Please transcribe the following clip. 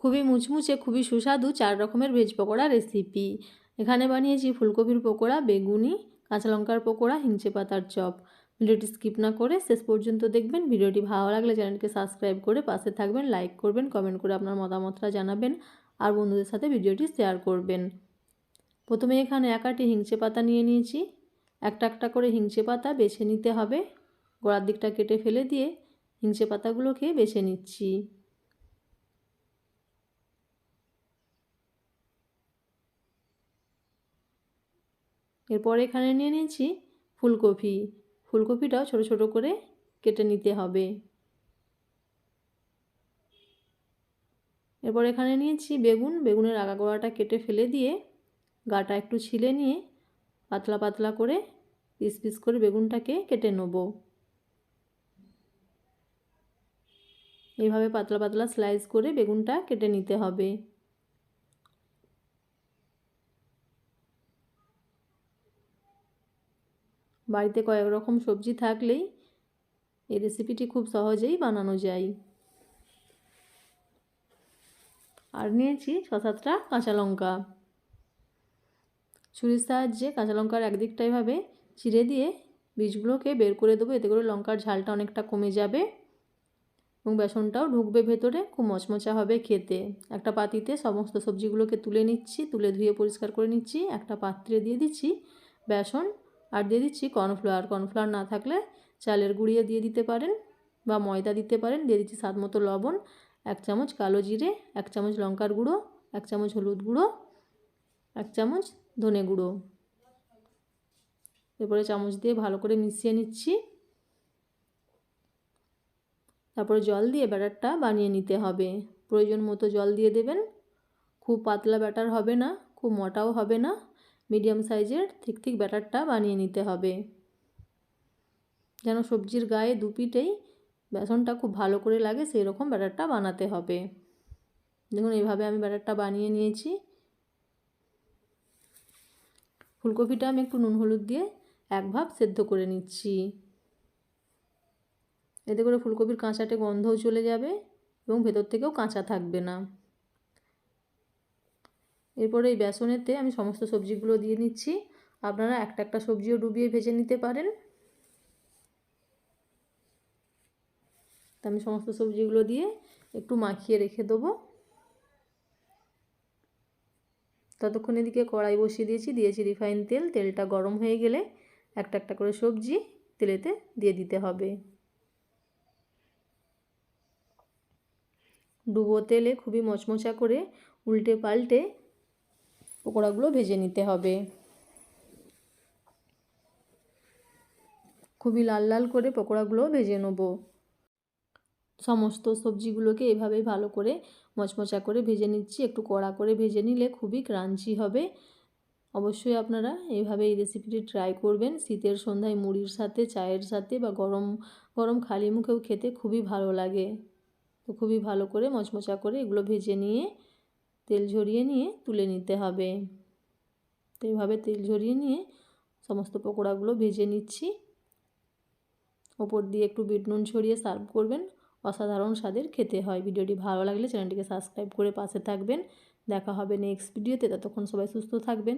খুবই মুচমুচে, খুবই সুস্বাদু চার রকমের ভেজ পকোড়া রেসিপি এখানে বানিয়েছি ফুলকপির পকোড়া, বেগুনি, কাঁচা লঙ্কার পকোড়া, হিংচে পাতার চপ। ভিডিওটি স্কিপ না করে শেষ পর্যন্ত দেখবেন। ভিডিওটি ভালো লাগলে চ্যানেলকে সাবস্ক্রাইব করে পাশে থাকবেন লাইক করবেন কমেন্ট করে আপনার মতামতটা জানাবেন আর বন্ধুদের সাথে ভিডিওটি শেয়ার করবেন। প্রথমে এখানে একাটি হিংচে পাতা নিয়ে নিয়েছি। একটা একটা করে হিংচে পাতা বেছে নিতে হবে। গোড়ার দিকটা কেটে ফেলে দিয়ে হিংচে পাতাগুলোকে বেছে নিচ্ছি। এরপর এখানে নিয়ে নিয়েছি ফুলকপি। ফুলকপিটাও ছোট ছোট করে কেটে নিতে হবে। এরপর এখানে নিয়েছি বেগুন। বেগুনের আগা গোড়াটা কেটে ফেলে দিয়ে গাটা একটু ছিলে নিয়ে পাতলা পাতলা করে পিস পিস করে বেগুনটাকে কেটে নেব। এইভাবে পাতলা পাতলা স্লাইস করে বেগুনটা কেটে নিতে হবে। বাড়িতে কয়েক রকম সবজি থাকলেই এই রেসিপিটি খুব সহজেই বানানো যায়। আর নিয়েছি ছ সাতটা কাঁচা লঙ্কা। ছুরির সাহায্যে কাঁচা লঙ্কার একদিকটা এভাবে চিড়ে দিয়ে বীজগুলোকে বের করে দেবো, এতে করে লঙ্কার ঝালটা অনেকটা কমে যাবে এবং বেসনটাও ঢুকবে ভেতরে, খুব মচমচা হবে খেতে। একটা পাতিতে সমস্ত সবজিগুলোকে তুলে নিচ্ছি, তুলে ধুয়ে পরিষ্কার করে নিচ্ছি, একটা পাত্রে দিয়ে দিচ্ছি বেসন আর দিয়ে দিচ্ছি কর্নফ্লাওয়ার। কর্নফ্লাওয়ার না থাকলে চালের গুঁড়িয়ে দিয়ে দিতে পারেন বা ময়দা দিতে পারেন। দিয়ে দিচ্ছি স্বাদ মতো লবণ, এক চামচ কালো জিরে, এক চামচ লঙ্কার গুঁড়ো, এক চামচ হলুদ গুঁড়ো, এক চামচ ধনে গুঁড়ো। এরপরে চামচ দিয়ে ভালো করে মিশিয়ে নিচ্ছি। তারপরে জল দিয়ে ব্যাটারটা বানিয়ে নিতে হবে। প্রয়োজন মতো জল দিয়ে দেবেন। খুব পাতলা ব্যাটার হবে না, খুব মোটাও হবে না। মিডিয়াম সাইজের ঠিক ব্যাটারটা বানিয়ে নিতে হবে। যেন সবজির গায়ে দুপিটেই বেসনটা খুব ভালো করে লাগে সেই রকম ব্যাটারটা বানাতে হবে। দেখুন, এইভাবে আমি ব্যাটারটা বানিয়ে নিয়েছি। ফুলকপিটা আমি একটু নুন হলুদ দিয়ে এক ভাব সেদ্ধ করে নিচ্ছি। এতে করে ফুলকপির কাঁচাটে গন্ধও চলে যাবে এবং ভেতর থেকেও কাঁচা থাকবে না। এরপরে এই বেসনেতে আমি সমস্ত সবজিগুলো দিয়ে নিচ্ছি। আপনারা একটা একটা সবজিও ডুবিয়ে ভেজে নিতে পারেন। আমি সমস্ত সবজিগুলো দিয়ে একটু মাখিয়ে রেখে দেবো। ততক্ষণ এদিকে কড়াই বসিয়ে দিয়েছি। দিয়েছি রিফাইন তেল। তেলটা গরম হয়ে গেলে একটা একটা করে সবজি তেলেতে দিয়ে দিতে হবে। ডুবো তেলে খুবই মচমচা করে উল্টে পাল্টে পকোড়াগুলো ভেজে নিতে হবে। খুবই লাল লাল করে পকোড়াগুলো ভেজে নেব। সমস্ত সবজিগুলোকে এভাবেই ভালো করে মচমচা করে ভেজে নিচ্ছি। একটু কড়া করে ভেজে নিলে খুবই ক্রাঞ্চি হবে। অবশ্যই আপনারা এইভাবে এই রেসিপিটি ট্রাই করবেন। শীতের সন্ধ্যায় মুড়ির সাথে, চায়ের সাথে বা গরম গরম খালি মুখেও খেতে খুবই ভালো লাগে। তো খুবই ভালো করে মচমচা করে এগুলো ভেজে নিয়ে তেল ঝরিয়ে নিয়ে তুলে নিতে হবে। তো এইভাবে তেল ঝরিয়ে নিয়ে সমস্ত পকোড়াগুলো ভেজে নিচ্ছি। ওপর দিয়ে একটু বিট নুন ছড়িয়ে সার্ভ করবেন। অসাধারণ স্বাদের খেতে হয়। ভিডিওটি ভালো লাগলে চ্যানেলটিকে সাবস্ক্রাইব করে পাশে থাকবেন। দেখা হবে নেক্সট ভিডিওতে ততক্ষণ সবাই সুস্থ থাকবেন।